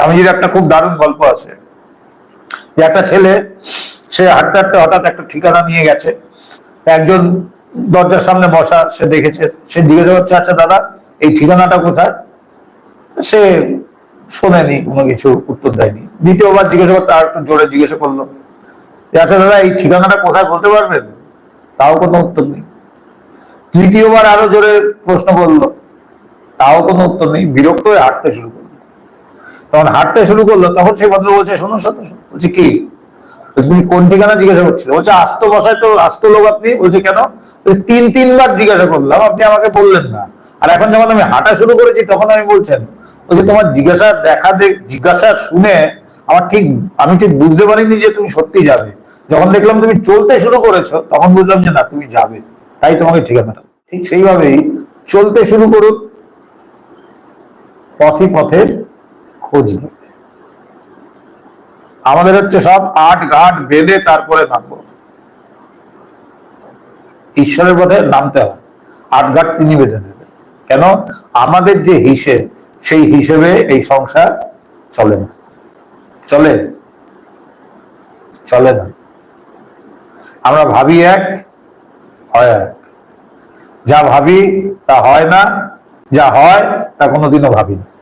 স্বামীজির একটা খুব দারুণ গল্প আছে, যে একটা ছেলে, সে হাঁটতে হাঁটতে হঠাৎ একটা ঠিকানা নিয়ে গেছে। একজন দরজার সামনে বসা, সে দেখেছে, সে জিজ্ঞাসা করছে আচ্ছা দাদা, এই ঠিকানাটা কোথায়? সে শোনেনি, কোনো কিছু উত্তর দেয়নি। দ্বিতীয়বার জিজ্ঞাসা করতে আর একটু জোরে জিজ্ঞাসা করল আচ্ছা দাদা, এই ঠিকানাটা কোথায় বলতে পারবেন? তাও কোনো উত্তর নেই। তৃতীয়বার আরও জোরে প্রশ্ন করল, তাও কোনো উত্তর নেই। বিরক্ত হয়ে হাঁটতে শুরু করল। তখন হাঁটতে শুরু করল, তখন সেই ভদ্র বলছে, শোনো শোনো শোনো। বলছে, কি? তুমি কোন ঠিকানা জিজ্ঞাসা করছিলে? বলছে, আস্ত বসায় তো, আস্ত লোক আপনি? বলছে, কেন? তিন, তিনবার জিজ্ঞাসা করলাম, আপনি আমাকে বললেন না। আর এখন যখন আমি হাঁটা শুরু করেছি, তখন আমি বলছেন, বলছে, তোমার জিজ্ঞাসা, দেখ জিজ্ঞাসা শুনে আমার ঠিক, আমি ঠিক বুঝতে পারিনি যে তুমি সত্যি যাবে। যখন দেখলাম তুমি চলতে শুরু করেছ, তখন বুঝলাম যে না, তুমি যাবে। তাই তোমাকে ঠিকানাটা। ঠিক সেইভাবেই চলতে শুরু করুন। পথে পথের খোঁজ নেবে। আমাদের হচ্ছে সব আট ঘাট বেঁধে তারপরে নামবো। ঈশ্বরের পথে নামতে হয়। আট ঘাট তিনি বেঁধে নেবেন কেন? আমাদের যে হিসেব, সেই হিসেবে এই সংসার চলে না। চলে? চলে না। আমরা ভাবি এক, হয় এক। যা ভাবি তা হয় না, যা হয় তা কোনোদিনও ভাবি না।